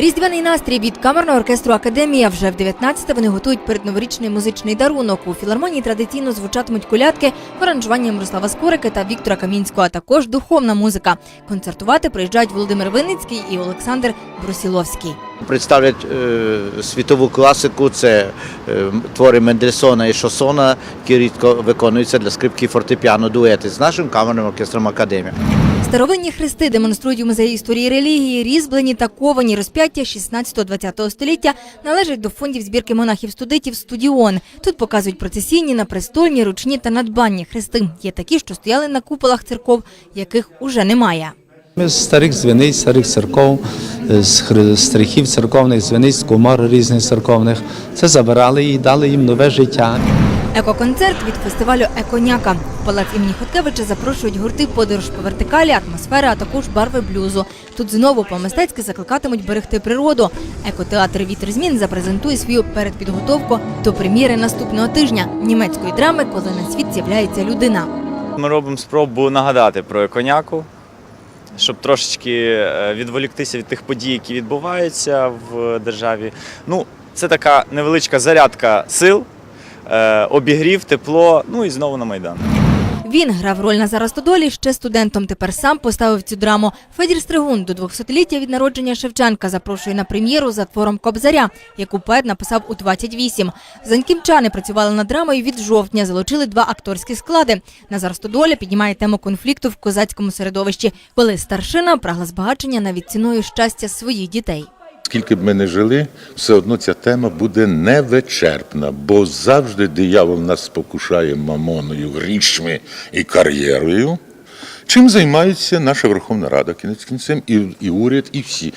Різдвяний настрій від камерного оркестру Академія вже в 19 вони готують передноворічний музичний дарунок. У філармонії традиційно звучатимуть колядки в Мирослава Скорика та Віктора Камінського, а також духовна музика. Концертувати приїжджають Володимир Винницький і Олександр Брусіловський. Представлять е, світову класику, це е, твори Мендельсона і Шосона, які рідко виконуються для скрипки і фортепіано дуети з нашим камерним оркестром Академія. Старовинні хрести демонструють у музеї історії релігії, різьблені та ковані розп'яття 16-20 століття належать до фондів збірки монахів-студитів «Студіон». Тут показують процесійні, напрестольні, ручні та надбанні хрести. Є такі, що стояли на куполах церков, яких уже немає. Ми з старих дзвіниць, старих церков, е, з стрихів церковних дзвіниць, з комор різних церковних. Це забирали і дали їм нове життя. Екоконцерт від фестивалю Еконяка. В палац імені Хоткевича запрошують гурти подорож по вертикалі, атмосфери, а також барви блюзу. Тут знову по-мистецьки закликатимуть берегти природу. Екотеатр Вітер змін запрезентує свою передпідготовку до прем'єри наступного тижня німецької драми, коли на світ з'являється людина. Ми робимо спробу нагадати про коняку, щоб трошечки е, відволіктися від тих подій, які відбуваються в державі. Ну, це така невеличка зарядка сил, обігрів, тепло, ну і знову на Майдан. Він грав роль Назара Стодолі ще студентом. Тепер сам поставив цю драму. Федір Стригун до 200-ліття від народження Шевченка запрошує на прем'єру за твором Кобзаря, яку поет написав у 28. Заньківчани працювали над драмою від жовтня. Залучили два акторські склади. Назар Стодоля піднімає тему конфлікту в козацькому середовищі, коли старшина прагла збагачення навіть ціною щастя своїх дітей. Скільки б ми не жили, все одно ця тема буде невичерпна, бо завжди диявол нас спокушає мамоною, грішми і кар'єрою. Чим займається наша Верховна Рада кінець кінцем, і, і уряд, і всі.